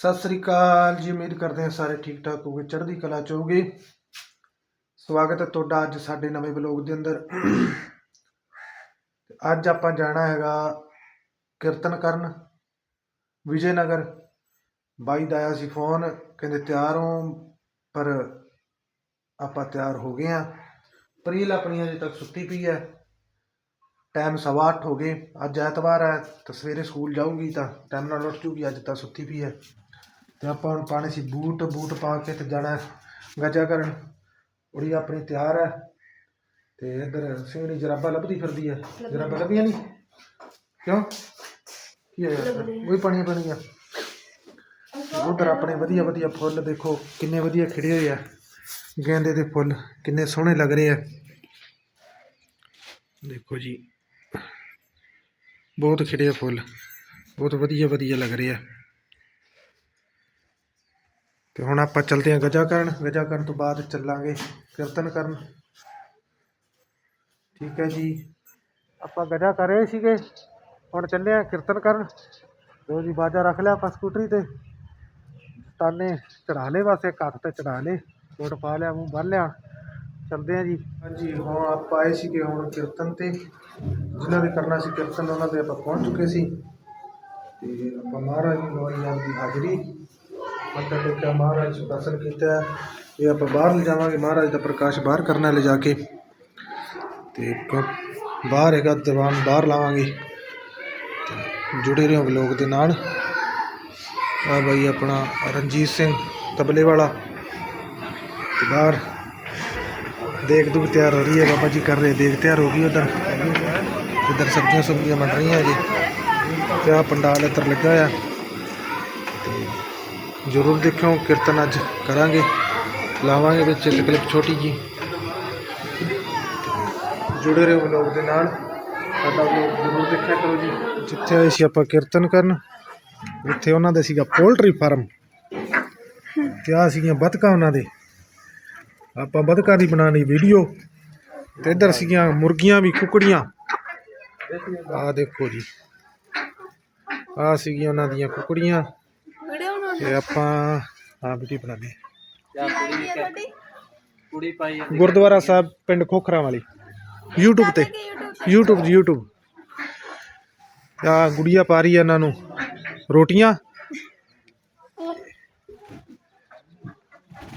ਸਤਿ ਸ੍ਰੀ ਅਕਾਲ ਜੀ, ਉਮੀਦ ਕਰਦੇ ਹਾਂ ਸਾਰੇ ਠੀਕ ਠਾਕ ਹੋਗੇ ਚੜ੍ਹਦੀ ਕਲਾ ਚ ਹੋਗੇ ਸਵਾਗਤ ਹੈ ਤੁਹਾਡਾ ਅੱਜ ਸਾਡੇ ਨਵੇਂ ਬਲੌਗ ਦੇ ਅੰਦਰ। ਅੱਜ ਆਪਾਂ ਜਾਣਾ ਹੈਗਾ ਕੀਰਤਨ ਕਰਨ ਵਿਜੇ ਨਗਰ ਬਾਈ ਦਾ ਆਇਆ ਸੀ ਫੋਨ, ਕਹਿੰਦੇ ਤਿਆਰ ਹੋ, ਪਰ ਆਪਾਂ ਤਿਆਰ ਹੋ ਗਏ ਆ ਪ੍ਰੀਲ ਆਪਣੀ ਅਜੇ ਤੱਕ ਸੁੱਤੀ ਪਈ ਹੈ। ਟਾਈਮ ਸਵਾ ਅੱਠ ਹੋ ਗਏ। ਅੱਜ ਐਤਵਾਰ ਹੈ, ਤਾਂ ਸਵੇਰੇ ਸਕੂਲ ਜਾਊਗੀ ਤਾਂ, ਟਾਈਮ ਨਾਲ ਉੱਠ ਜੂਗੀ, ਅੱਜ ਤਾਂ ਸੁੱਤੀ ਪਈ ਹੈ। ਤੇ ਆਪਾਂ ਹੁਣ ਪਾਣੇ ਸੀ ਬੂਟ ਬੂਟ ਪਾ ਕੇ ਤੇ ਜਾਣਾ ਗੱਜਾ ਕਰਨ। ਕੁੜੀ ਆਪਣੀ ਤਿਆਰ ਹੈ ਤੇ ਇੱਧਰ ਸਿੰਘਣੀ ਜਰਾਬਾ ਲੱਭਦੀ ਫਿਰਦੀ ਹੈ। ਜਰਾਬਾ ਲੱਭੀਆਂ ਨਹੀਂ? ਕਿਉਂ? ਕੀ ਹੋਇਆ? ਉਹ ਪਾਣੀਆਂ ਪਾਣੀਆਂ ਉਧਰ ਆਪਣੇ ਵਧੀਆ ਵਧੀਆ ਫੁੱਲ ਦੇਖੋ ਕਿੰਨੇ ਵਧੀਆ ਖਿੜੇ ਹੋਏ ਆ। ਗੇਂਦੇ ਦੇ ਫੁੱਲ ਕਿੰਨੇ ਸੋਹਣੇ ਲੱਗ ਰਹੇ ਆ। ਦੇਖੋ ਜੀ। ਬਹੁਤ ਖਿੜੇ ਆ ਫੁੱਲ। ਬਹੁਤ ਵਧੀਆ ਵਧੀਆ ਲੱਗ ਰਹੇ ਆ। ਤੇ ਹੁਣ ਆਪਾਂ ਚਲਦੇ ਹਾਂ ਗਜਾ ਕਰਨ ਗਜਾ ਕਰਨ ਤੋਂ ਬਾਅਦ ਚੱਲਾਂਗੇ ਕੀਰਤਨ ਕਰਨ। ਠੀਕ ਹੈ ਜੀ। ਆਪਾਂ ਗਜਾ ਕਰ ਰਹੇ ਸੀਗੇ। ਹੁਣ ਚੱਲੇ ਆ ਕੀਰਤਨ ਕਰਨ। ਲੋ ਜੀ, ਬਾਜਾ ਰੱਖ ਲਿਆ ਆਪਾਂ ਸਕੂਟਰੀ ਤੇ। ਤਾਨੇ ਚੜਾ ਲਏ ਬਸ, ਇੱਕ ਹੱਥ ਤੇ ਚੜਾ ਲਏ। ਕੋਟ ਪਾ ਲਿਆ, ਮੂੰਹ ਬੰਨ ਲਿਆ। ਚੱਲਦੇ ਆ ਜੀ। ਹਾਂਜੀ, ਹੁਣ ਆਪਾਂ ਆਏ ਸੀਗੇ ਹੁਣ ਕੀਰਤਨ ਤੇ। ਜਿਨ੍ਹਾਂ ਦੇ ਕਰਨਾ ਸੀ ਕੀਰਤਨ, ਉਹਨਾਂ ਦੇ ਆਪਾਂ ਪਹੁੰਚ ਚੁੱਕੇ ਸੀ। ਤੇ ਆਪਾਂ ਮਹਾਰਾਜ ਨੂੰ ਲਵਾਈ ਆਪਦੀ ਹਾਜ਼ਰੀ। ਮੱਥਾ ਟੇਕਿਆ ਮਹਾਰਾਜ ਜੀ ਦਰਸ਼ਨ ਕੀਤਾ ਇਹ ਆਪਾਂ ਬਾਹਰ ਲਿਜਾਵਾਂਗੇ ਮਹਾਰਾਜ ਦਾ ਪ੍ਰਕਾਸ਼ ਬਾਹਰ ਕਰਨਾ ਲਿਜਾ ਕੇ। ਤੇ ਬਾਹਰ ਹੈਗਾ, ਦੀਵਾਨ ਬਾਹਰ ਲਾਵਾਂਗੇ। ਤੇ ਜੁੜੇ ਰਹੋ ਵਲੋਗ ਦੇ ਨਾਲ। ਆ ਬਾਈ ਆਪਣਾ ਰਣਜੀਤ ਸਿੰਘ ਤਬਲੇ ਵਾਲਾ। ਬਾਹਰ ਦੇਖ ਦੁਖ ਤਿਆਰ ਹੋ ਰਹੀ ਹੈ। ਬਾਬਾ ਜੀ ਕਰ ਰਹੇ, ਦੇਖ ਤਿਆਰ ਹੋ ਗਈ ਉਧਰ। ਇਧਰ ਸਬਜ਼ੀਆਂ ਸੁਬਜ਼ੀਆਂ ਬਣ ਰਹੀਆਂ ਜੀ। ਤੇ ਆ ਪੰਡਾਲ ਇੱਧਰ ਲੱਗਾ ਆ। ਤੇ ਜ਼ਰੂਰ ਦੇਖਿਓ, ਕੀਰਤਨ ਅੱਜ ਕਰਾਂਗੇ, ਲਾਵਾਂਗੇ ਵਿੱਚ ਇੱਕ ਕਲਿੱਪ ਛੋਟੀ ਜੀ ਜੁੜੇ ਰਹੋ ਵਲੋਗ ਦੇ ਨਾਲ। ਸਾਡਾ ਵਲੋਗ ਜ਼ਰੂਰ ਦੇਖਿਆ ਕਰੋ ਜੀ। ਜਿੱਥੇ ਆਏ ਸੀ ਆਪਾਂ ਕੀਰਤਨ ਕਰਨ, ਉੱਥੇ ਉਹਨਾਂ ਦਾ ਸੀਗਾ ਪੋਲਟਰੀ ਫਾਰਮ ਤੇ ਆ ਸੀਗੀਆਂ ਬਤਕਾਂ ਉਹਨਾਂ ਦੇ। ਆਪਾਂ ਬਤਕਾਂ ਦੀ ਬਣਾਣੀ ਵੀਡੀਓ ਤੇ ਇੱਧਰ ਸੀਗੀਆਂ ਮੁਰਗੀਆਂ ਵੀ, ਕੁਕੜੀਆਂ। ਆ ਦੇਖੋ ਜੀ। ਆ ਸੀਗੀਆਂ ਉਹਨਾਂ ਦੀਆਂ ਕੁਕੜੀਆਂ। ਤੇ ਆਪਾਂ ਆ ਵੀਡੀਓ। ਕੁੜੀ ਪਾਈ ਗੁਰਦੁਆਰਾ ਸਾਹਿਬ ਪਿੰਡ ਖੋਖਰਾ ਵਾਲੀ। YouTube ਤੇ। YouTube ਜੀ YouTube ਆ ਗੁੜੀਆ ਪਾ ਰਹੀ ਹੈ ਇਹਨਾਂ ਨੂੰ। ਰੋਟੀਆਂ।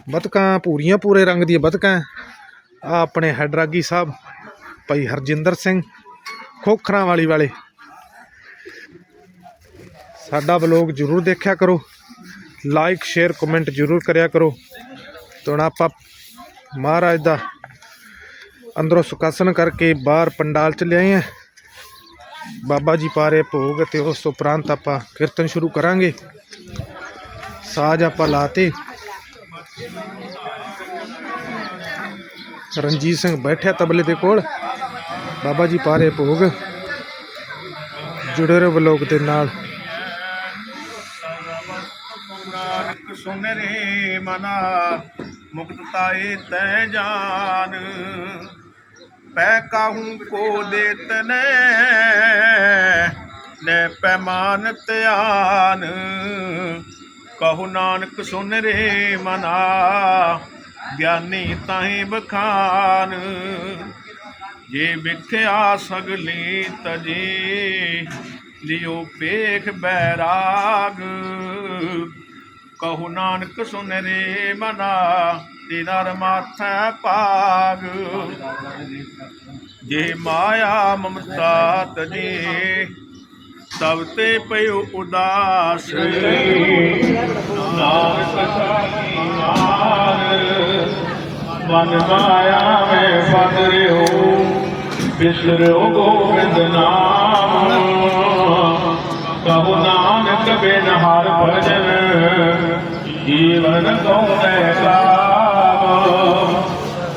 ਬਤਕਾਂ ਪੂਰੀਆਂ ਪੂਰੇ ਰੰਗ ਦੀਆਂ ਬਤਕਾਂ। ਆ ਆਪਣੇ ਹੈਡਰਾਗੀ ਸਾਹਿਬ ਭਾਈ ਹਰਜਿੰਦਰ ਸਿੰਘ ਖੋਖਰਾਂ ਵਾਲੀ ਵਾਲੇ। ਸਾਡਾ ਬਲੌਗ ਜਰੂਰ ਦੇਖਿਆ ਕਰੋ। ਲਾਈਕ ਸ਼ੇਅਰ ਕਮੈਂਟ ਜਰੂਰ ਕਰਿਆ ਕਰੋ। ਤੇ ਹੁਣ ਆਪਾਂ ਮਹਾਰਾਜ ਦਾ ਅੰਦਰੋਂ ਸੁਕਾਸਨ ਕਰਕੇ ਬਾਹਰ ਪੰਡਾਲ ਚ ਲਿਆਏ ਆ। ਬਾਬਾ ਜੀ ਪਾਰੇ ਭੋਗ ਤੇ ਉਸ ਤੋਂ ਉਪਰੰਤ ਆਪਾਂ ਕੀਰਤਨ ਸ਼ੁਰੂ ਕਰਾਂਗੇ। ਸਾਜ ਆਪਾਂ ਲਾਤੇ। ਰਣਜੀਤ ਸਿੰਘ ਬੈਠਿਆ ਤਬਲੇ ਦੇ ਕੋਲ। ਬਾਬਾ ਜੀ ਪਾਰੇ ਭੋਗ। ਜੁੜੇ ਰਹੋ ਬਲੌਗ ਦੇ ਨਾਲ। ਮਨਾ ਮੁਕਤ ਤਾਏ ਤੈ ਜਾਨ। ਪੈ ਕਾਹੂ ਕੋ ਦੇਤ ਨੇ ਨੇ ਪੈਮਾਨ ਧਿਆਨ। ਕਹੂ ਨਾਨਕ ਸੁਨਰੇ ਮਨਾ, ਗਿਆਨੀ ਤਾਹੀ ਬਖਾਨ। ਜੇ ਵਿਖਿਆ ਸਗਲੀ ਤਜੀ ਲਿਓ ਪੇਖ ਬੈਰਾਗ। ਕਹੂ ਨਾਨਕ ਸੁਨ ਰੇ ਮਨਾ ਦਿਨਰ ਮਾਥਾ ਪਾਗ ਜੇ ਮਾਇਆ ਮਮਤਾ ਤਜੀ ਸਭ ਤੇ ਪਇਓ ਉਦਾਸ। ਨਾਨਕ ਸਾਖੀ ਮਾਰ ਮਨ ਮਾਇਆ ਮੈਂ ਫਸ ਰਿਓ ਬਿਸਰਿਓ ਗੋਬਿੰਦ ਨਾਮ। ਕਹੋ ਨਾਨਕ ਬਿਨ ਹਰ ਭਜਨ ਜੀਵਨ ਕਉ ਕਾਮ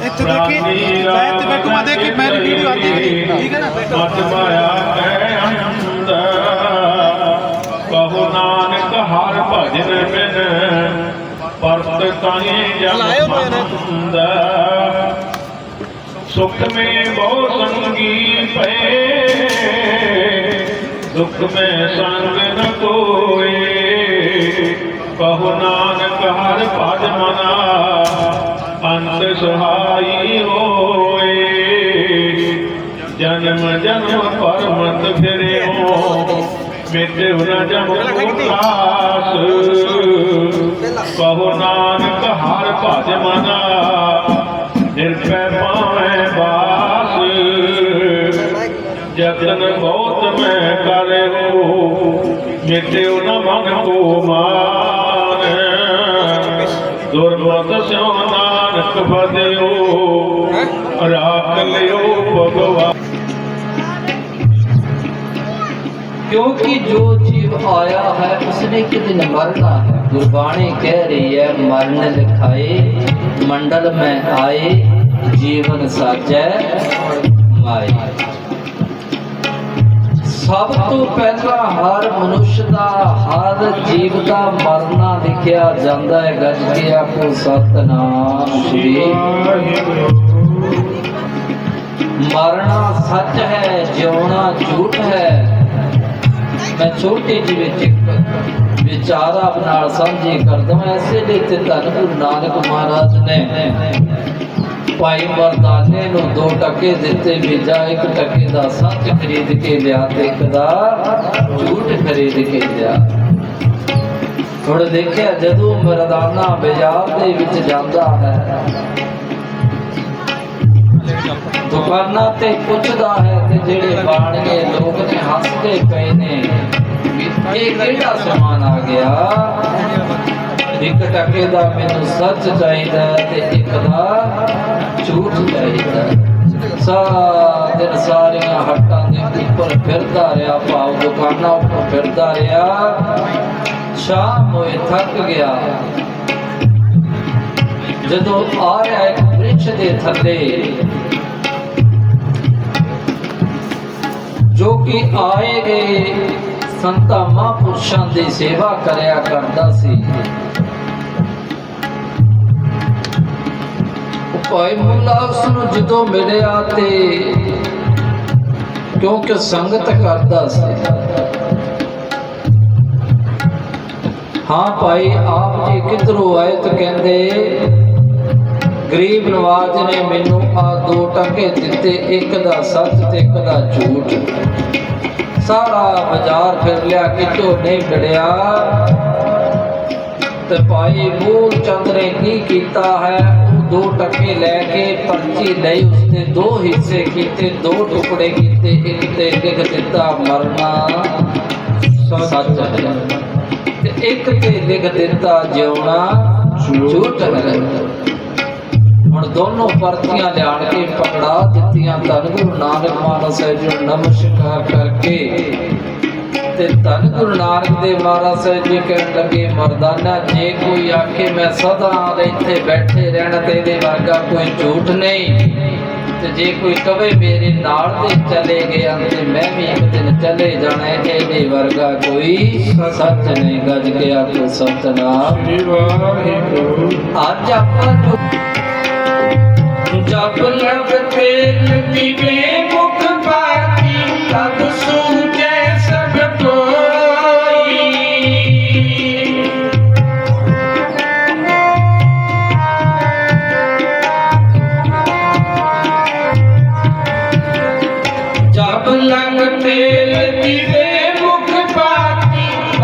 ਇੱਥੇ ਦੇਖੀ ਮੈਂ ਤੇ ਬੈਠੂ ਮੈਂ ਦੇਖੀ ਮੇਰੀ ਵੀਡੀਓ ਆਤੀ ਗਈ ਠੀਕ ਹੈ ਨਾ? ਮਤ ਮਾਇਆ ਕੈ ਆਨੰਦ ਕਹੋ ਨਾਨਕ ਹਰ ਭਜਨ ਬਿਨ ਪਰਤ ਸੁਖ ਮੇ ਬਹੁ ਸੰਗੀ ਪਏ ਦੁਖ ਮੈਂ ਸੰਗ ਨ ਕੋਏ ਕਹੋ ਨਾਨਕ ਹਰ ਭਜ ਮਨਾ ਅੰਤ ਸੁਹਾਈ ਹੋਏ। ਜਨਮ ਜਨਮ ਪਰਮਤ ਫਿਰਿਓ ਮਿਟੇ ਨ ਜਮ ਉਦਾਸ। ਕਹੋ ਨਾਨਕ ਹਰ ਭਜ ਮਨਾ ਨਿਰਭੈ ਪਾਵੈ ਬਾਸ। ਜਤਨ मैं न मन को मार सो नानक राख लियो भगवान क्योंकि जो जीव आया है, उसने कितने मरना है? गुरबाणी कह रही है मरण लिखाए मंडल में आए जीवन साचे माए ਸਭ ਤੋਂ ਪਹਿਲਾਂ ਹਰ ਮਨੁੱਖ ਦਾ ਹਰ ਜੀਵ ਦਾ ਮਰਨਾ ਲਿਖਿਆ ਜਾਂਦਾ ਹੈ। ਗੱਜ ਕੇ ਆਖੋ, ਸਤਨਾਮ ਸ੍ਰੀ ਮਰਨਾ ਸੱਚ ਹੈ, ਜਿਉਣਾ ਝੂਠ ਹੈ। ਮੈਂ ਛੋਟੀ ਜਿਹੀ ਵਿੱਚ ਵਿਚਾਰ ਆਪ ਨਾਲ ਸਾਂਝੇ ਕਰਦਾ ਹਾਂ ਐਸੇ ਲਈ ਤੇ ਧੰਨ ਗੁਰੂ ਨਾਨਕ ਮਹਾਰਾਜ ਨੇ ਭਾਈ ਮਰਦਾਨੇ ਨੂੰ ਦੋ ਟਕੇ ਦਿੱਤੇ ਵਿਜਾ ਇੱਕ ਟਕੇ ਦਾ ਸੱਚ ਖਰੀਦ ਕੇ ਲਿਆ ਤੇ ਇੱਕ ਦਾ ਝੂਠ ਖਰੀਦ ਕੇ ਲਿਆ। ਹੁਣ ਦੇਖਿਆ ਜਦੋਂ ਮਰਦਾਨਾ ਬਾਜ਼ਾਰ ਦੇ ਵਿੱਚ ਜਾਂਦਾ ਹੈ, ਦੁਕਾਨਾਂ ਤੇ ਪੁੱਛਦਾ ਹੈ ਤੇ ਜਿਹੜੇ ਬਾਣੀਏ ਲੋਕ ਨੇ ਹੱਸਦੇ ਪਏ ਨੇ, ਇਹ ਕਿਹੜਾ ਸਮਾਨ ਆ ਗਿਆ? ਇੱਕ ਟਕੇ ਦਾ ਮੈਨੂੰ ਸੱਚ ਚਾਹੀਦਾ ਤੇ ਇੱਕ ਦਾ ਝੂਠ ਚਾਹੀਦਾ ਹੈ। ਸਾਰਾ ਸਾਰੀਆਂ ਹੱਟਾਂ ਦੇ ਉੱਪਰ ਫਿਰਦਾ ਰਿਹਾ, ਭਾਵ ਦੁਕਾਨਾਂ ਉੱਪਰ ਫਿਰਦਾ ਰਿਹਾ। ਸ਼ਾਮ ਹੋਏ, ਥੱਕ ਗਿਆ। ਜਦੋਂ ਆ ਰਿਹਾ ਇੱਕ ਬ੍ਰਿਛ ਦੇ ਥੱਲੇ, ਜੋ ਕਿ ਆਏ ਗਏ ਸੰਤਾਂ ਮਹਾਂਪੁਰਸ਼ਾਂ ਦੀ ਸੇਵਾ ਕਰਿਆ ਕਰਦਾ ਸੀ। ਭਾਈ ਮੁੱਲਾ ਉਸ ਨੂੰ ਜਦੋਂ ਮਿਲਿਆ ਤੇ ਕਿਉਂਕਿ ਸੰਗਤ ਕਰਦਾ ਸੀ। ਹਾਂ ਭਾਈ, ਆਪ ਜੀ ਕਿੱਧਰੋਂ ਆਏ ਤਾਂ ਕਹਿੰਦੇ, ਗਰੀਬ ਨਵਾਜ ਨੇ ਮੈਨੂੰ ਆ ਦੋ ਟਕੇ ਦਿੱਤੇ, ਇੱਕ ਦਾ ਸੱਚ ਤੇ ਇੱਕ ਦਾ ਝੂਠ। ਸਾਰਾ ਬਾਜ਼ਾਰ ਫਿਰ ਲਿਆ ਕਿਤੋਂ ਨਹੀਂ ਮਿਲਿਆ। ਤੇ ਭਾਈ ਮੂਲ ਚੰਦ ਨੇ ਕੀ ਕੀਤਾ ਹੈ? ਉਹ ਦੋ ਟਕੇ ਲੈ ਕੇ ਪਰਚੀ ਲਈ ਉਸਨੇ ਦੋ ਹਿੱਸੇ ਕੀਤੇ ਦੋ ਟੁਕੜੇ ਕੀਤੇ ਇੱਕ ਤੇ ਲਿਖ ਦਿੱਤਾ ਮਰਨਾ ਸੱਚ ਹੈ ਤੇ ਇੱਕ ਤੇ ਲਿਖ ਦਿੱਤਾ ਜਿਉਣਾ ਝੂਠ ਹੈ ਹੁਣ ਦੋਨੋਂ ਪਰਚੀਆਂ ਲਿਆਣ ਕੇ ਪਕੜਾ ਦਿੱਤੀਆਂ ਧੰਨ ਗੁਰੂ ਨਾਨਕ ਮਹਾਰਾਜ ਸਾਹਿਬ ਜੀ ਨੂੰ ਨਮਸਕਾਰ ਕਰਕੇ ਤੇ ਧੰਨ ਗੁਰੂ ਨਾਨਕ ਦੇਵ ਮਹਾਰਾਜ ਸਾਹਿਬ ਜੀ ਕਹਿਣ ਲੱਗੇ, ਮਰਦਾਨਾ, ਜੇ ਕੋਈ ਆਖੇ ਮੈਂ ਸਦਾ ਇੱਥੇ ਬੈਠੇ ਰਹਿਣਾ ਤੇ ਇਹਦੇ ਵਰਗਾ ਕੋਈ ਝੂਠ ਨਹੀਂ। ਤੇ ਜੇ ਕੋਈ ਕਵੇ ਮੇਰੇ ਨਾਲ ਤੇ ਚਲੇ ਗਿਆ ਤੇ ਮੈਂ ਵੀ ਇੱਕ ਦਿਨ ਚਲੇ ਜਾਣਾ ਇਹਦੇ ਵਰਗਾ ਕੋਈ ਸੱਚ ਨਹੀਂ। ਗੱਜ ਕੇ ਆਖੋ, ਸਤਨਾਮ। ਵਾਹਿਗੁਰੂ ਅੱਜ ਆਪਾਂ ਜੋ ਜਬ ਲਗ ਤੇਲ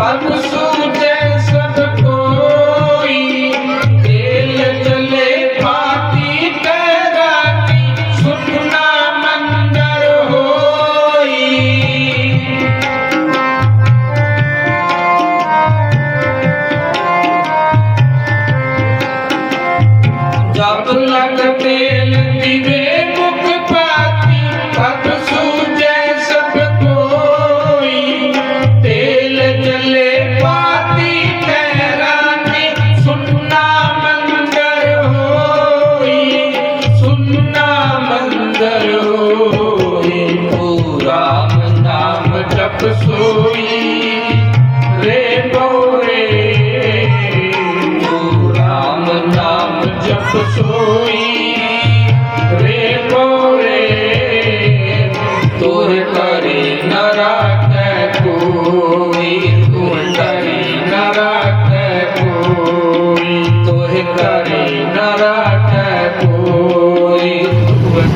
ਪਾਤੀ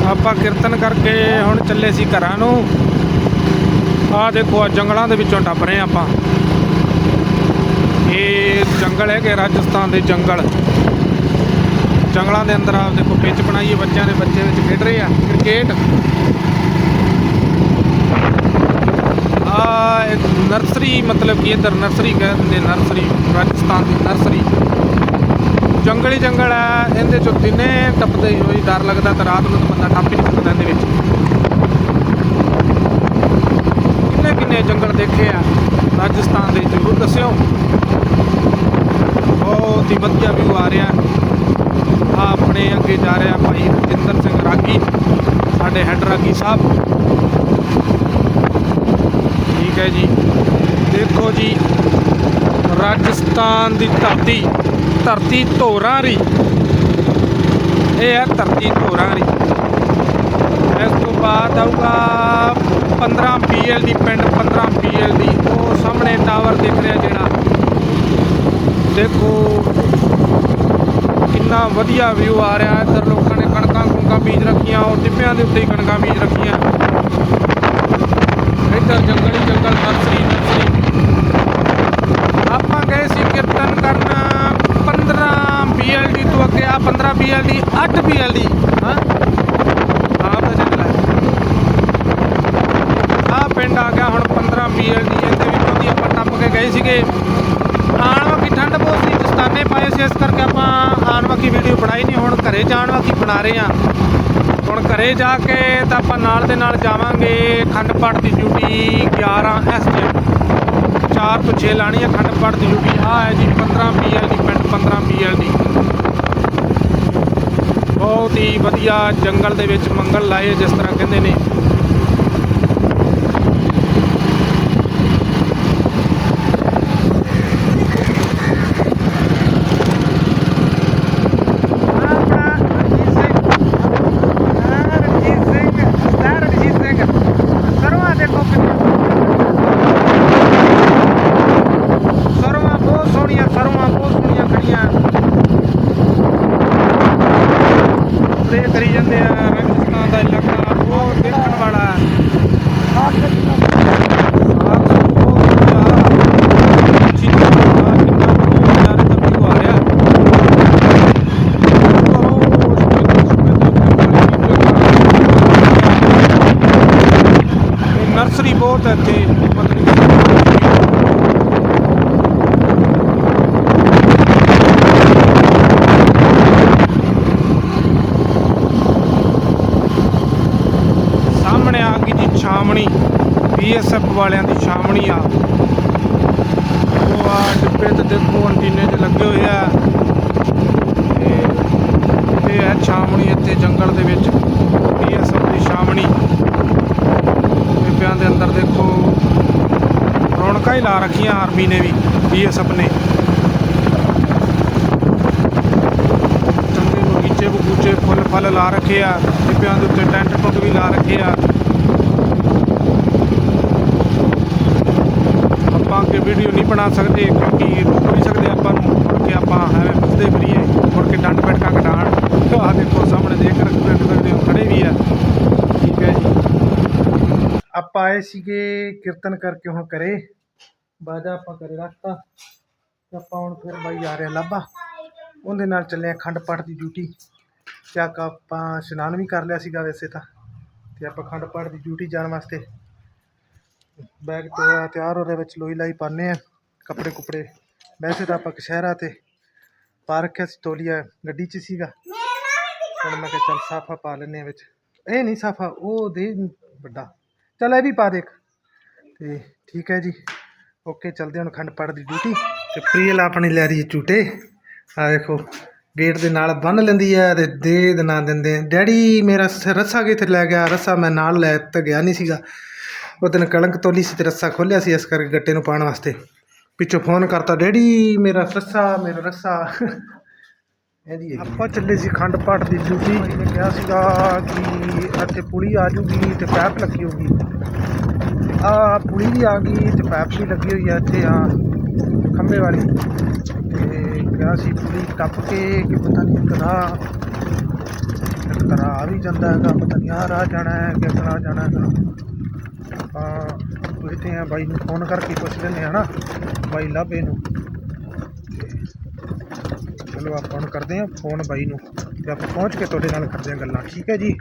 ਆਪਾਂ ਕੀਰਤਨ ਕਰਕੇ ਹੁਣ ਚੱਲੇ ਸੀ ਘਰਾਂ ਨੂੰ। ਆਹ ਦੇਖੋ ਆ ਜੰਗਲਾਂ ਦੇ ਵਿੱਚੋਂ ਟੱਪ ਰਹੇ ਆਪਾਂ। ਇਹ ਜੰਗਲ ਹੈਗੇ ਰਾਜਸਥਾਨ ਦੇ ਜੰਗਲ। ਜੰਗਲਾਂ ਦੇ ਅੰਦਰ ਆਪ ਦੇਖੋ, ਪਿੱਚ ਬਣਾਈਏ ਬੱਚਿਆਂ ਦੇ ਬੱਚੇ ਵਿੱਚ ਖੇਡ ਰਹੇ ਆ, ਕ੍ਰਿਕਟ। ਆ ਇੱਕ ਨਰਸਰੀ, ਮਤਲਬ ਕਿ ਇਧਰ ਨਰਸਰੀ ਕਹਿ ਦਿੰਦੇ ਨਰਸਰੀ, ਰਾਜਸਥਾਨ ਦੀ ਨਰਸਰੀ। ਜੰਗਲ ਹੀ ਜੰਗਲ ਹੈ ਇਹਦੇ ਚੋਂ ਦਿਨੇ ਟੱਪਦੇ ਹੀ ਹੋਈ, ਡਰ ਲੱਗਦਾ ਤਾਂ ਰਾਤ ਨੂੰ ਤਾਂ ਬੰਦਾ ਟੱਪ ਹੀ ਨਹੀਂ ਸਕਦਾ ਇਹਦੇ ਵਿੱਚ। ਕਿੰਨੇ ਕਿੰਨੇ ਜੰਗਲ ਦੇਖੇ ਆ, ਰਾਜਸਥਾਨ ਦੇ ਜ਼ਰੂਰ ਦੱਸਿਓ। ਬਹੁਤ ਹੀ ਵਧੀਆ ਵਿਊ ਆ ਰਿਹਾ। ਆ ਆਪਣੇ ਅੱਗੇ ਜਾ ਰਿਹਾ ਭਾਈ ਰਜਿੰਦਰ ਸਿੰਘ ਰਾਗੀ, ਸਾਡੇ ਹੈਡ ਰਾਗੀ ਸਾਹਿਬ। ਠੀਕ ਹੈ ਜੀ। ਦੇਖੋ ਜੀ, ਰਾਜਸਥਾਨ ਦੀ ਧਰਤੀ। ਧਰਤੀ ਧੋਰਾਂ ਰੀ ਇਹ ਹੈ ਧਰਤੀ ਧੋਰਾਂ ਦੀ ਇਸ ਤੋਂ ਬਾਅਦ ਆਊਗਾ 15 BL ਦੀ ਪਿੰਡ 15 BL ਦੀ। ਉਹ ਸਾਹਮਣੇ ਟਾਵਰ ਦਿਖ ਰਿਹਾ ਜਿਹੜਾ। ਦੇਖੋ, ਕਿੰਨਾ ਵਧੀਆ ਵਿਊ ਆ ਰਿਹਾ ਇੱਧਰ ਲੋਕਾਂ ਨੇ ਕਣਕਾਂ ਕੁਣਕਾਂ ਬੀਜ ਰੱਖੀਆਂ, ਉਹ ਟਿੱਪਿਆਂ ਦੇ ਉੱਤੇ ਹੀ ਕਣਕਾਂ ਬੀਜ ਰੱਖੀਆਂ। ਇੱਧਰ ਜੰਗਲ ਹੀ ਜੰਗਲ ਨਰਸਰੀ ਨਰਸਰੀ ਆਪਾਂ ਗਏ ਸੀ ਕੀਰਤਨ ਕਰਨ 15 BLD ਤੋਂ ਅੱਗੇ ਆ 15 BLD 8 ਦੀ ਹਾਂ? ਆਪ ਦਾ ਜੰਗਲ ਹੈ ਆ ਪਿੰਡ ਆ ਗਿਆ ਹੁਣ 15 ਦੀ ਇਹਦੇ ਵਿੱਚੋਂ ਦੀ ਆਪਾਂ ਟੱਪ ਕੇ ਗਏ ਸੀਗੇ। ਆਉਣ ਵਾਲੀ ਠੰਡ ਬਹੁਤ ਸੀ, ਦਸਤਾਨੇ ਪਾਏ ਸੀ, ਇਸ ਕਰਕੇ ਆਪਾਂ ਆਉਣ ਵਾਲੀ ਵੀਡੀਓ ਬਣਾਈ ਨਹੀਂ, ਹੁਣ ਘਰੇ ਜਾਣ ਵਾਲੀ ਬਣਾ ਰਹੇ ਆ ਹੁਣ ਘਰੇ ਜਾ ਕੇ ਤਾਂ ਆਪਾਂ ਨਾਲ ਦੇ ਨਾਲ ਜਾਵਾਂਗੇ ਅਖੰਡ ਪਾਠ ਦੀ ਡਿਊਟੀ 11 ਐਸਟੀਐਮ 4 ਤੋਂ 6 ਲਾਣੀ ਹੈ ਅਖੰਡ ਪਾਠ ਦੀ ਡਿਊਟੀ ਆ ਹੈ ਜੀ 15 BL ਦੀ ਪਿੰਡ 15 BL ਦੀ ਬਹੁਤ ਹੀ ਵਧੀਆ ਜੰਗਲ ਦੇ ਵਿੱਚ ਮੰਗਲ ਲਾਏ ਜਿਸ ਤਰ੍ਹਾਂ ਕਹਿੰਦੇ ਨੇ ਸਰਵਾ ਦੇਖੋ ਸਰਵਾ ਬਹੁਤ ਸੋਹਣੀਆਂ ਸਰਵਾ ਬਹੁਤ ਸੋਹਣੀਆਂ ਖੜੀਆਂ ਤੇ ਕਰੀ ਜਾਂਦੇ ਆ ਰਾਜਸਥਾਨ ਦਾ ਇਲਾਕਾ ਬਹੁਤ ਦੇਖਣ ਵਾਲਾ ਹੈ ਨਰਸਰੀ ਬਹੁਤ ਇੱਥੇ ਮਤਲਬ ਕਿ ਸਾਹਮਣੇ ਆ ਗਈ ਜੀ ਛਾਵਣੀ ਬੀਐਸਐਫ ਵਾਲਿਆਂ ਦੀ ਛਾਵਣੀ ਆ। ਉਹ ਆ ਡਿੱਬੇ ਤੇ ਦੇਖੋ ਅੰਟੀਨੇ 'ਚ ਲੱਗੇ ਹੋਏ ਆ। ਤੇ ਇਹ ਹੈ ਛਾਵਣੀ ਇੱਥੇ ਜੰਗਲ ਦੇ ਵਿੱਚ ਬੀਐਸਐਫ ਦੀ ਛਾਵਣੀ। ਡਿੱਬਿਆਂ ਦੇ ਅੰਦਰ ਦੇਖੋ। ਰੌਣਕਾਂ ਹੀ ਲਾ ਰੱਖੀਆਂ ਆਰਮੀ ਨੇ ਵੀ, ਬੀਐਸਐਫ ਨੇ। ਚੰਗੇ ਬਗੀਚੇ ਬਗੂਚੇ ਫੁੱਲ ਫਲ ਲਾ ਰੱਖੇ ਆ ਡਿੱਬਿਆਂ ਦੇ ਉੱਤੇ ਟੈਂਟ ਟੁੱਟ ਵੀ ਲਾ ਰੱਖੇ ਆ। ਆਪਾਂ ਅੱਗੇ ਵੀਡੀਓ ਨਹੀਂ ਬਣਾ ਸਕਦੇ, ਕਿਉਂਕਿ ਰੋਕ ਨਹੀਂ ਸਕਦੇ ਆਪਾਂ ਨੂੰ, ਕਿ ਆਪਾਂ ਐਵੇਂ ਫਸਦੇ ਫਿਰੀਏ, ਮੁੜ ਕੇ ਡੰਡ ਬੈਠਕਾਂ ਕਟਾਣ ਆਹ ਦੇਖੋ ਸਾਹਮਣੇ ਦੇਖ ਰੱਖ ਸਕਦੇ ਹੋ, ਖੜੇ ਵੀ ਆ। ਆਪਾਂ ਆਏ ਸੀਗੇ ਕੀਰਤਨ ਕਰਕੇ ਹੁਣ ਕਰੇ ਬਾਜਾ ਆਪਾਂ ਕਰੇ ਰੱਖਤਾ। ਤੇ ਆਪਾਂ ਹੁਣ ਫਿਰ ਬਾਈ ਆ ਰਿਹਾ ਲਾਭਾ। ਉਹਦੇ ਨਾਲ ਚੱਲੇ ਆ ਖੰਡ ਪਾਠ ਦੀ ਡਿਊਟੀ। ਤੇ ਆ ਆਪਾਂ ਇਸ਼ਨਾਨ ਵੀ ਕਰ ਲਿਆ ਸੀਗਾ ਵੈਸੇ ਤਾਂ। ਤੇ ਆਪਾਂ ਖੰਡ ਪਾਠ ਦੀ ਡਿਊਟੀ ਜਾਣ ਵਾਸਤੇ ਬੈਗ ਤੋਂ ਤਿਆਰ ਹੋ ਰਿਹਾ, ਵਿੱਚ ਲੋਈ ਲਾਈ ਪਾਣੇ ਆ। ਕੱਪੜੇ ਕੁਪੜੇ। ਵੈਸੇ ਤਾਂ ਆਪਾਂ ਕਸ਼ਹਿਰਾ ਤੇ ਪਾ ਰੱਖਿਆ ਸੀ ਤੋਲੀਆ ਗੱਡੀ 'ਚ ਸੀਗਾ। ਹੁਣ ਮੈਂ ਕਿਹਾ ਚੱਲ ਸਾਫਾ ਪਾ ਲੈਨੇ ਆ ਵਿੱਚ। ਇਹ ਨਹੀਂ ਸਾਫਾ, ਉਹ ਦੇ ਵੱਡਾ। ਚਲ ਇਹ ਵੀ ਪਾ ਦੇਖ। ਤੇ ਠੀਕ ਹੈ ਜੀ। ਓਕੇ ਚੱਲਦੇ ਹੁਣ ਖੰਡ ਪਾਠ ਦੀ ਡਿਊਟੀ। ਤੇ ਪ੍ਰੀਅਲ ਆਪਣੀ ਲੈ ਰਹੀ ਝੂਟੇ। ਆ ਦੇਖੋ ਗੇਟ ਦੇ ਨਾਲ ਬੰਨ ਲੈਂਦੀ ਹੈ ਤੇ ਦੇ ਦੇ ਨਾ ਦਿੰਦੇ ਡੈਡੀ ਮੇਰਾ ਸ- ਰੱਸਾ ਕਿੱਥੇ ਲੈ ਗਿਆ? ਰੱਸਾ ਮੈਂ ਨਾਲ ਲੈ ਤਾਂ ਗਿਆ ਨਹੀਂ ਸੀਗਾ। ਉਹ ਦਿਨ ਕਲੰਕ ਤੋਲੀ ਸੀ ਤੇ ਰੱਸਾ ਖੋਲਿਆ ਸੀ ਇਸ ਕਰਕੇ ਗੱਟੇ ਨੂੰ ਪਾਉਣ ਵਾਸਤੇ। ਪਿੱਛੋਂ ਫੋਨ ਕਰਤਾ, ਡੈਡੀ, ਮੇਰਾ ਰੱਸਾ ਮੇਰਾ ਰੱਸਾ। ਇਹਦੀ ਆਪਾਂ ਚੱਲੇ ਸੀ ਖੰਡ ਪਾਠ ਦੀ ਡਿਊਟੀ। ਨੇ ਕਿਹਾ ਸੀਗਾ ਕਿ ਇੱਥੇ ਪੁਲੀ ਆ ਜੂਗੀ ਤੇ ਪੈਪ ਲੱਗੀ ਹੋਊਗੀ। ਆ ਪੁਲੀ ਵੀ ਆ ਗਈ ਤੇ ਪੈਪ ਵੀ ਲੱਗੀ ਹੋਈ ਆ ਇੱਥੇ, ਆ ਖੰਭੇ ਵਾਲੀ। ਤੇ ਕਿਹਾ ਸੀ ਪੁਲੀ ਟੱਪ ਕੇ ਕਿ ਪਤਾ ਨਹੀਂ ਕਦਾ ਇੱਕ ਆ ਵੀ ਜਾਂਦਾ ਹੈਗਾ, ਪਤਾ ਨਹੀਂ ਆ ਰਾਹ ਜਾਣਾ ਹੈ ਕਿ ਅਗਲਾ ਜਾਣਾ ਹੈਗਾ। ਆਪਾਂ ਪੁੱਛਦੇ ਹਾਂ ਬਾਈ ਨੂੰ, ਫੋਨ ਕਰਕੇ ਪੁੱਛ ਲੈਂਦੇ ਹਾਂ ਨਾ, ਬਾਈ ਲਾਭੇ ਨੂੰ। ਚਲੋ ਆਪਾਂ ਹੁਣ ਕਰਦੇ ਹਾਂ ਫੋਨ ਬਾਈ ਨੂੰ ਤੇ ਆਪਾਂ ਪਹੁੰਚ ਕੇ ਤੁਹਾਡੇ ਨਾਲ ਕਰਦੇ ਹਾਂ ਗੱਲਾਂ। ਠੀਕ ਹੈ ਜੀ?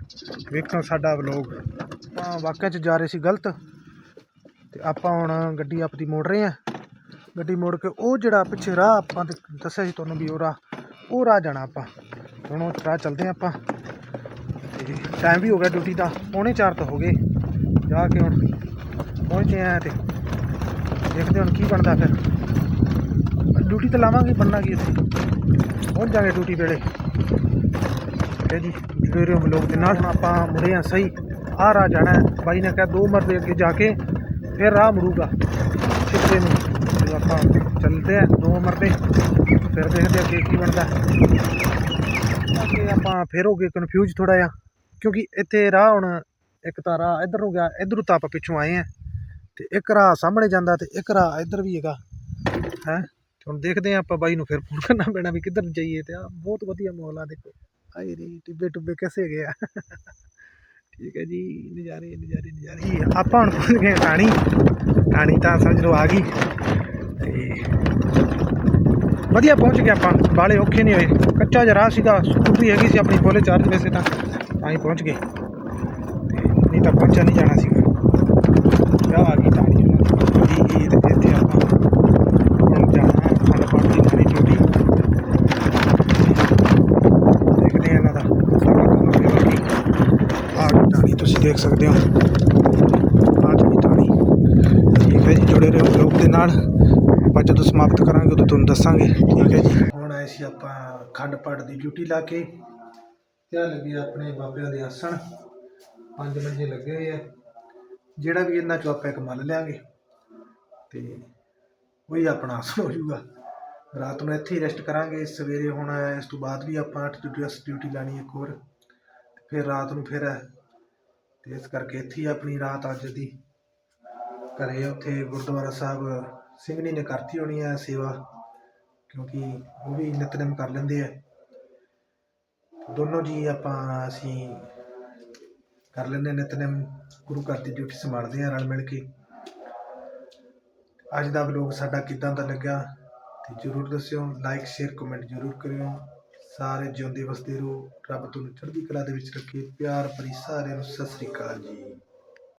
ਵੇਖੋ ਸਾਡਾ ਵਲੋਗ ਆਪਾਂ ਵਾਕਿਆ 'ਚ ਜਾ ਰਹੇ ਸੀ ਗਲਤ। ਤੇ ਆਪਾਂ ਹੁਣ ਗੱਡੀ ਆਪਦੀ ਮੋੜ ਰਹੇ ਹਾਂ। ਗੱਡੀ ਮੋੜ ਕੇ ਉਹ ਜਿਹੜਾ ਪਿੱਛੇ ਰਾਹ ਆਪਾਂ ਤੇ ਦੱਸਿਆ ਸੀ ਤੁਹਾਨੂੰ ਵੀ ਉਹ ਰਾਹ ਉਹ ਰਾਹ ਜਾਣਾ ਆਪਾਂ। ਹੁਣ ਉਹ ਰਾਹ ਚੱਲਦੇ ਹਾਂ ਆਪਾਂ। ਤੇ ਟਾਈਮ ਵੀ ਹੋ ਗਿਆ ਡਿਊਟੀ ਦਾ, ਪੌਣੇ ਚਾਰ ਤਾਂ ਹੋ ਗਏ। ਜਾ ਕੇ ਹੁਣ ਪਹੁੰਚੇ ਆ ਤੇ ਦੇਖਦੇ ਹੁਣ ਕੀ ਬਣਦਾ ਫਿਰ। ਡਿਊਟੀ ਤੇ ਲਾਵਾਂਗੇ, ਬਣਨਾ ਕੀ ਉੱਥੇ? ਪਹੁੰਚ ਜਾਗੇ ਡਿਊਟੀ ਵੇਲੇ। ਠੀਕ ਜੀ ਜੁੜੇ ਰਹੋ ਲੋਕ ਦੇ ਨਾਲ ਹੁਣ ਆਪਾਂ ਮੁੜੇ ਆ ਸਹੀ, ਆਹ ਰਾਹ ਜਾਣਾ ਬਾਈ ਨੇ ਕਿਹਾ ਦੋ ਮਰਦੇ ਅੱਗੇ ਜਾ ਕੇ ਫਿਰ ਰਾਹ ਮਰੂਗਾ ਸਿੱਧੇ ਨੂੰ। ਤੇ ਆਪਾਂ ਚੱਲਦੇ ਆ ਦੋ ਮਰਦੇ ਫਿਰ ਦੇਖਦੇ ਅੱਗੇ ਕੀ ਬਣਦਾ। ਅੱਗੇ ਆਪਾਂ ਫਿਰ ਹੋ ਗਏ ਕਨਫਿਊਜ਼ ਥੋੜਾ ਜਿਹਾ, ਕਿਉਂਕਿ ਇੱਥੇ ਰਾਹ ਹੁਣ ਇੱਕ ਤਾਂ ਰਾਹ ਇੱਧਰ ਨੂੰ ਗਿਆ, ਇੱਧਰੋਂ ਤਾਂ ਆਪਾਂ ਪਿੱਛੋਂ ਆਏ ਆ। ਤੇ ਇੱਕ ਰਾਹ ਸਾਹਮਣੇ ਜਾਂਦਾ ਤੇ ਇੱਕ ਰਾਹ ਇੱਧਰ ਵੀ ਹੈਗਾ। ਹੈ? ਹੁਣ ਦੇਖਦੇ ਆ ਆਪਾਂ ਬਾਈ ਨੂੰ ਫਿਰ ਫੋਨ ਕਰਨਾ ਪੈਣਾ ਵੀ ਕਿੱਧਰ ਜਾਈਏ ਤੇ ਆ, ਬਹੁਤ ਵਧੀਆ ਮਾਹੌਲ ਆ ਦੇਖੋ। ਆਏ ਰੀ, ਟਿੱਬੇ ਟੁੱਬੇ ਕਿੱਸੇ ਗਏ ਆ? ਠੀਕ ਹੈ ਜੀ, ਨਜ਼ਾਰੇ ਨਜ਼ਾਰੇ ਨਜ਼ਾਰੇ। ਆਪਾਂ ਹੁਣ ਪਹੁੰਚ ਗਏ ਟਾਣੀ ਟਾਣੀ ਤਾਂ ਸਮਝ ਲਓ ਆ ਗਈ, ਤੇ ਵਧੀਆ ਪਹੁੰਚ ਗਏ ਆਪਾਂ। ਬਾਲੇ ਔਖੇ ਨਹੀਂ ਹੋਏ। ਕੱਚਾ ਜਿਹਾ ਰਾਹ ਸੀਗਾ, ਸਕੂਟਰੀ ਹੈਗੀ ਸੀ ਆਪਣੀ ਫੁੱਲ ਚਾਰਜ ਵੈਸੇ ਤਾਂ ਤਾਂ ਹੀ ਪਹੁੰਚ ਗਏ। ਤੇ ਨਹੀਂ ਤਾਂ ਪਹੁੰਚਿਆ ਨਹੀਂ ਜਾਣਾ ਸੀਗਾ ਕਿਆ ਆ ਗਈ ਟਾਣੀ ਉਹਨਾਂ ਦੀ ਜੀ ਤੇ ਇੱਥੇ ਆਪਾਂ ਹੁਣ ਜਾਣਾ ਖੰਡ ਪਾਠ ਦੀ ਸਾਰੀ ਡਿਊਟੀ ਦੇਖਦੇ ਹਾਂ ਇਹਨਾਂ ਦਾ ਸਾਡਾ ਕੰਮ ਅੱਗੇ ਬਾਕੀ ਆ ਗਈ ਟਾਣੀ ਤੁਸੀਂ ਦੇਖ ਸਕਦੇ ਹੋ। ਆ ਜਿਹੜੀ ਟਾਣੀ ਠੀਕ ਹੈ ਜੀ, ਜੁੜੇ ਰਹੋ ਲੋਕ ਦੇ ਨਾਲ। ਆਪਾਂ ਜਦੋਂ ਸਮਾਪਤ ਕਰਾਂਗੇ, ਉਦੋਂ ਤੁਹਾਨੂੰ ਦੱਸਾਂਗੇ। ਠੀਕ ਹੈ ਜੀ। ਹੁਣ ਆਏ ਸੀ ਆਪਾਂ ਖੰਡ ਪਾਠ ਦੀ ਡਿਊਟੀ ਲਾ ਕੇ। ਤੇ ਆਹ ਲੱਗੇ ਆਪਣੇ ਬਾਬਿਆਂ ਦੇ ਆਸਣ। ਪੰਜ ਮੰਜੇ ਲੱਗੇ ਹੋਏ ਆ। ਜਿਹੜਾ ਵੀ ਇਹਨਾਂ ਚੋਂ ਆਪਾਂ ਇੱਕ ਮੰਨ ਲਿਆਂਗੇ। ਤੇ ਉਹੀ ਆਪਣਾ ਆਸਣ ਹੋ ਜਾਊਗਾ। ਰਾਤ ਨੂੰ ਇੱਥੇ ਹੀ ਰੈਸਟ ਕਰਾਂਗੇ। ਸਵੇਰੇ ਹੁਣ ਇਸ ਤੋਂ ਬਾਅਦ ਵੀ ਆਪਾਂ 8 ਡਿਊਟੀ ਡਿਊਟੀ ਲਾਣੀ ਇੱਕ ਹੋਰ। ਫਿਰ ਰਾਤ ਨੂੰ ਫਿਰ ਤੇ ਇਸ ਕਰਕੇ ਇੱਥੇ ਹੀ ਆਪਣੀ ਰਾਤ ਅੱਜ ਦੀ ਘਰੇ ਉੱਥੇ ਗੁਰਦੁਆਰਾ ਸਾਹਿਬ ਸਿੰਘਣੀ ਨੇ ਕਰਤੀ ਹੋਣੀ ਹੈ ਸੇਵਾ, ਕਿਉਂਕਿ ਉਹ ਵੀ ਨਿਤਨੇਮ ਕਰ ਲੈਂਦੇ ਆ। ਦੋਨੋਂ ਜੀ ਆਪਾਂ ਅਸੀਂ ਕਰ ਲੈਂਦੇ ਹਾਂ ਨਿਤਨੇਮ, ਗੁਰੂ ਘਰ ਦੀ ਡਿਊਟੀ ਸੰਭਾਲਦੇ ਆ ਰਲ ਮਿਲ ਕੇ। ਅੱਜ ਦਾ ਵਲੋਗ ਸਾਡਾ ਕਿਦਾਂ ਦਾ ਲੱਗਾ ਤੇ ਜਰੂਰ ਦੱਸਿਓ ਲਾਈਕ ਸ਼ੇਅਰ ਕਮੈਂਟ ਜਰੂਰ ਕਰਿਓ। ਸਾਰੇ ਜਿਉਂਦੇ ਵਸਦੇ ਰਹੋ। ਰੱਬ ਤੁਹਾਨੂੰ ਚੜ੍ਹਦੀ ਕਲਾ ਦੇ ਵਿੱਚ ਰੱਖੇ। ਪਿਆਰ ਭਰੀ ਸਾਰਿਆਂ ਨੂੰ ਸਤਿ ਸ੍ਰੀ ਅਕਾਲ ਜੀ।